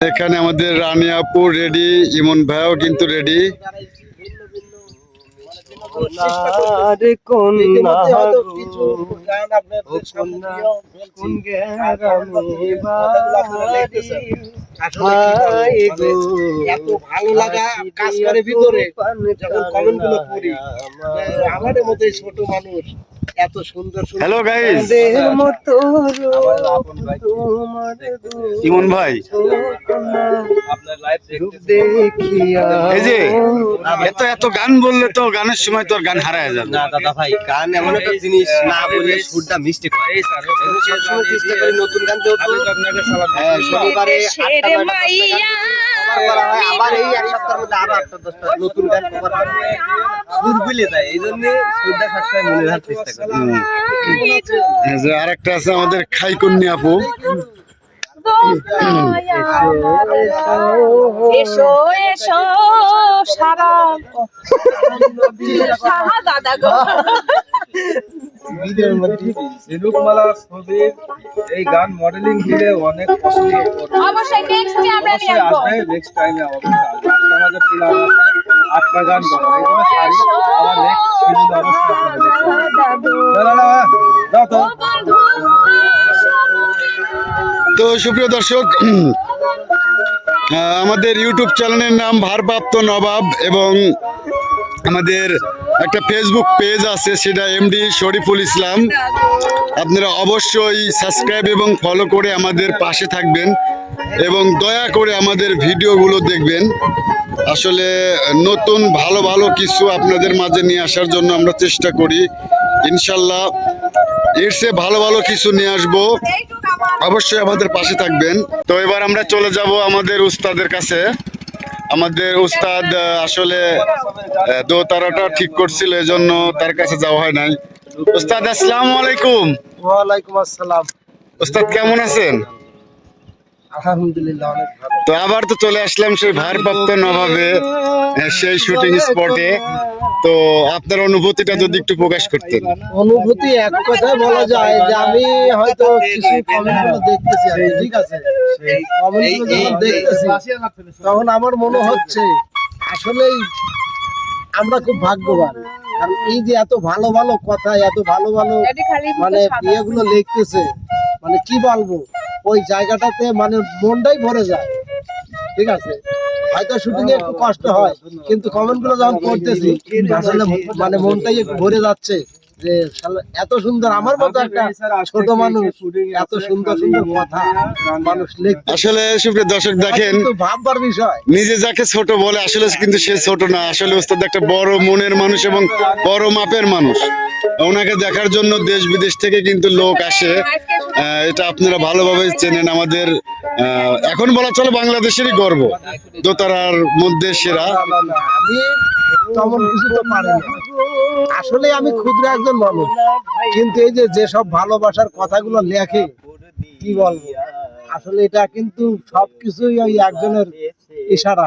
এখানে আমাদের রানী আপু রেডি ইমন ভাইও কিন্তু রেডি। এত ভালো লাগা কাজ করে ভিতরে যখন কমেন্টগুলো পড়ি আমাদের মতো ছোট মানুষ এত সুন্দর সুন্দর হ্যালো গাইস মতো ইমন ভাই। এই যে এত এত গান বললে তো গানের সময় তো আর গান হারায় যাবে। না দাদা ভাই গান এমন একটা জিনিস না বললে সুরটা মিষ্টি চেষ্টা করি নতুন গান যেহেতু। শনিবারে আটটা নয়টা দশটা গান। cover করা। আবার এই এক সপ্তাহের মধ্যে আরও আটটা দশটা নতুন গান কভার করা সুর ভুলে যায় এই জন্য সুরটা সবসময় মনে রাখার চেষ্টা করি। যে আরেকটা আছে আমাদের খাইকুন্নি আপু। এসো এসো সারা সাহা দাদা গো। ঝিনুকমালা ছবির এই গান মডেলিং দিলে অনেক। অবশ্যই নেক্সট আমরা নিয়ে অবশ্যই নেক্সট টাইমে অবশ্যই আমাদের প্ল্যান আছে আটটা গান আমার নেক্সট শিডিউল অবশ্যই আপনাদের দেখতে না, না, না, দাও তো। ও বন্ধু। তো সুপ্রিয় দর্শক আমাদের ইউটিউব চ্যানেলের নাম ভারপ্রাপ্ত নবাব এবং আমাদের একটা ফেসবুক পেজ আছে, সেটা এমডি শরীফুল ইসলাম। আপনারা অবশ্যই সাবস্ক্রাইব এবং ফলো করে আমাদের পাশে থাকবেন এবং দয়া করে আমাদের ভিডিওগুলো দেখবেন। আসলে নতুন ভালো ভালো কিছু আপনাদের মাঝে নিয়ে আসার জন্য আমরা চেষ্টা করি। ইনশাল্লাহ এর চেয়ে ভালো ভালো কিছু নিয়ে আসব। অবশ্যই আমাদের পাশে থাকবেন। তো এবার আমরা চলে যাব আমাদের উস্তাদের কাছে। আমাদের উস্তাদ আসলে দোতারাটা ঠিক করছিল এজন্য তার কাছে যাওয়া হয় নাই। উস্তাদ আসসালামু আলাইকুম। ওয়ালাইকুম আসসালাম। উস্তাদ কেমন আছেন? আলহামদুলিল্লাহ অনেক ভালো। তো আবার তো চলে আসলাম সেই ভারপ্রাপ্ত নভাবে সেই শুটিং স্পটে তো আপনার অনুভূতিটা যদি একটু প্রকাশ করতেন। অনুভূতি এক কথায় বলা যায় যে আমি হয়তো কিছু কমেন্টগুলো দেখতেছি কি, ঠিক আছে? কমেন্টগুলো যখন দেখতেছি তখন আমার মনে হচ্ছে আসলেই আমরা খুব ভাগ্যবান। কারণ এই যে এত ভালো ভালো কথা এত ভালো ভালো মানে বিয়েগুলো লিখতেছে মানে কি বলব? ওই জায়গাটাতে মানে মনটাই ভরে যায় ঠিক আছে? হয়তো শুটিং এ একটু কষ্ট হয় কিন্তু কমেন্টগুলো যখন করতেছি আসলে মানে মনটাই একটু ভরে যাচ্ছে যে এত সুন্দর আমার মতো একটা ছোট মানুষ এত সুন্দর সুন্দর কথা মানুষ লিখতে আসলে সুপ্রিয় দর্শক দেখেন ভাববার বিষয়। নিজে যাকে ছোট বলে আসলে কিন্তু সে ছোট না আসলে ওস্তাদ একটা বড় মনের মানুষ এবং বড় মাপের মানুষ। ওনাকে দেখার জন্য দেশ বিদেশ থেকে কিন্তু লোক আসে। এটা আপনারা ভালোভাবে চেনেন আমাদের এখন বলা চলে বাংলাদেশেরই গর্ব দোতারার মধ্যে সেরা। আসলে আমি ক্ষুদ্র একজন মানুষ, কিন্তু এই যে যেসব ভালোবাসার কথাগুলো লেখে, কি বলব? আসলে এটা কিন্তু সবকিছুই ওই একজনের ইশারা।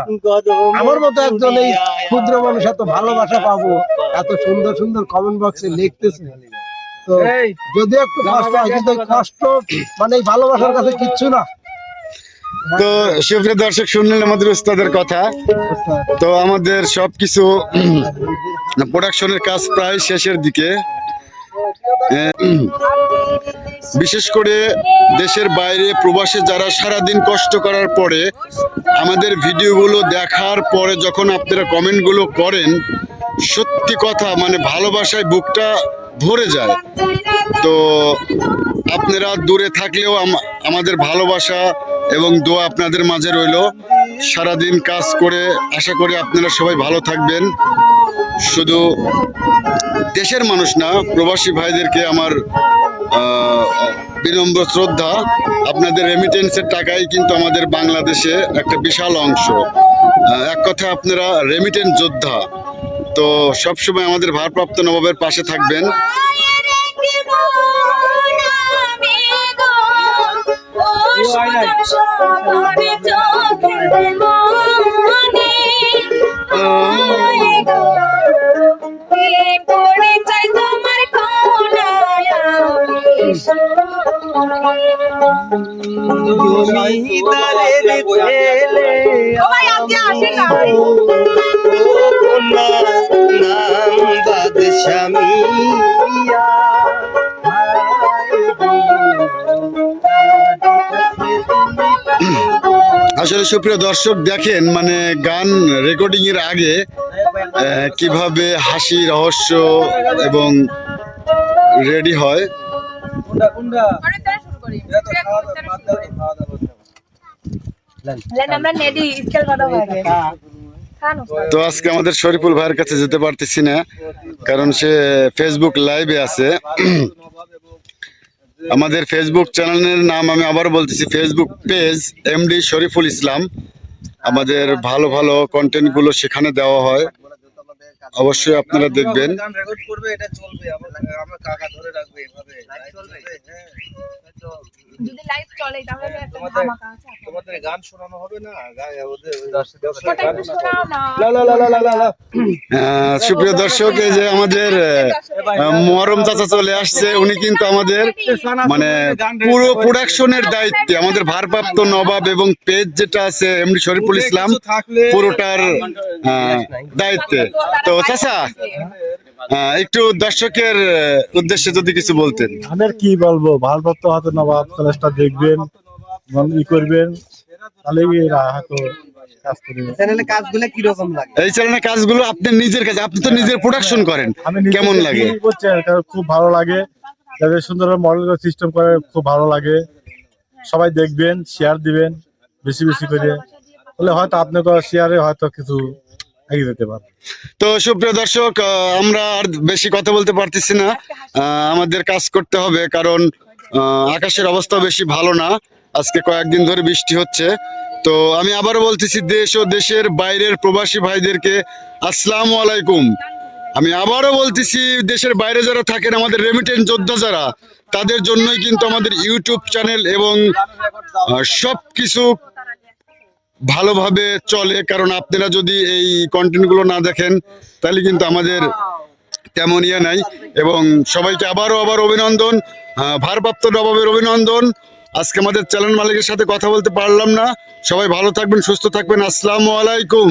আমার মতো একজন এই ক্ষুদ্র মানুষ এত ভালোবাসা পাবো, এত সুন্দর সুন্দর কমেন্ট বক্সে লিখতেছে। তো যদি একটু কষ্ট হয় কিন্তু কষ্ট মানে ভালোবাসার কাছে কিচ্ছু না। তো সুপ্রিয় দর্শক শুনলেন আমাদের উস্তাদের কথা। তো আমাদের সবকিছু প্রোডাকশনের কাজ প্রায় শেষের দিকে। বিশেষ করে দেশের বাইরে প্রবাসে যারা সারাদিন কষ্ট করার পরে আমাদের ভিডিওগুলো দেখার পরে যখন আপনারা কমেন্টগুলো করেন সত্যি কথা মানে ভালোবাসায় বুকটা ভরে যায়। তো আপনারা দূরে থাকলেও আমাদের ভালোবাসা এবং দোয়া আপনাদের মাঝে রইল। সারাদিন কাজ করে আশা করি আপনারা সবাই ভালো থাকবেন। শুধু দেশের মানুষ না, প্রবাসী ভাইদেরকে আমার বিনম্র শ্রদ্ধা। আপনাদের রেমিটেন্সের টাকাই কিন্তু আমাদের বাংলাদেশে একটা বিশাল অংশ। এক কথা আপনারা রেমিটেন্স যোদ্ধা। তো সবসময় আমাদের ভারপ্রাপ্ত নবাবের পাশে থাকবেন। জমিদারের আসলে সুপ্রিয় দর্শক দেখেন মানে গান রেকর্ডিং এর আগে কীভাবে হাসি রহস্য এবং রেডি হয়। তো আজকে আমাদের শরীফুল ভাইয়ের কাছে যেতে পারতেছি না। কারণ সে ফেসবুক লাইভে আছে। আমাদের ফেসবুক চ্যানেলের নাম আমি আবার বলতেছি Facebook page MD Shariful Islam. আমাদের ভালো ভালো কন্টেন্টগুলো সেখানে দেওয়া হয়। অবশ্যই আপনারা দেখবেন। এটা চলবে। আমার কাকা ধরে এভাবে। চলবে হ্যাঁ। লাইভ চলে তাহলে একটা ধামাকা আছে তোমাদের গান শোনানো হবে না? ওদের সুপ্রিয় দর্শক এই যে আমাদের আহ, মহরম চাচা চলে আসছে। উনি কিন্তু আমাদের মানে পুরো প্রোডাকশনের দায়িত্বে আমাদের ভারপ্রাপ্ত নবাব এবং পেজ যেটা আছে এমনি শরীফুল ইসলাম পুরোটার দায়িত্বে। তো চাচা একটু দর্শকের উদ্দেশ্যে যদি কিছু বলতেন। আর কি বলব? ভারপ্রাপ্ত হয়তো নবাব চ্যালেঞ্জটা দেখবেন এবং ই করবেন। তাহলে হয়তো কাজ করবে। চ্যানেলে কাজগুলো কি রকম লাগে? এই চ্যানেলের কাজগুলো আপনি নিজের কাছে আপনি তো নিজের প্রোডাকশন করেন। কেমন লাগে? খুব ভালো লাগে। তাদের সুন্দর মডেল সিস্টেম করে খুব ভালো লাগে। সবাই দেখবেন শেয়ার দিবেন বেশি বেশি করে। তাহলে হয়তো আপনাকে শেয়ারে হয়তো কিছু তো সুপ্রিয় দর্শক আমরা আর বেশি কথা বলতে পারতেছি না। আমাদের কাজ করতে হবে, কারণ আকাশের অবস্থা বেশি ভালো না। আজকে কয়েকদিন ধরে বৃষ্টি হচ্ছে। তো আমি আবারও বলতেছি, দেশ ও দেশের বাইরের প্রবাসী ভাইদেরকে আসসালামু আলাইকুম। আমি আবারও বলতেছি, দেশের বাইরে যারা থাকেন, আমাদের রেমিটেন্স যোদ্ধা যারা, তাদের জন্যই কিন্তু আমাদের ইউটিউব চ্যানেল এবং সব কিছু ভালোভাবে চলে, কারণ আপনারা যদি এই কন্টেন্টগুলো না দেখেন, তাহলে কিন্তু আমাদের তেমন ইয়ে নাই। এবং সবাইকে আবারও আবার অভিনন্দন ভারপ্রাপ্ত নবাবের অভিনন্দন। আজকে আমাদের চ্যানেল মালিকের সাথে কথা বলতে পারলাম না। সবাই ভালো থাকবেন, সুস্থ থাকবেন। আসসালামু আলাইকুম।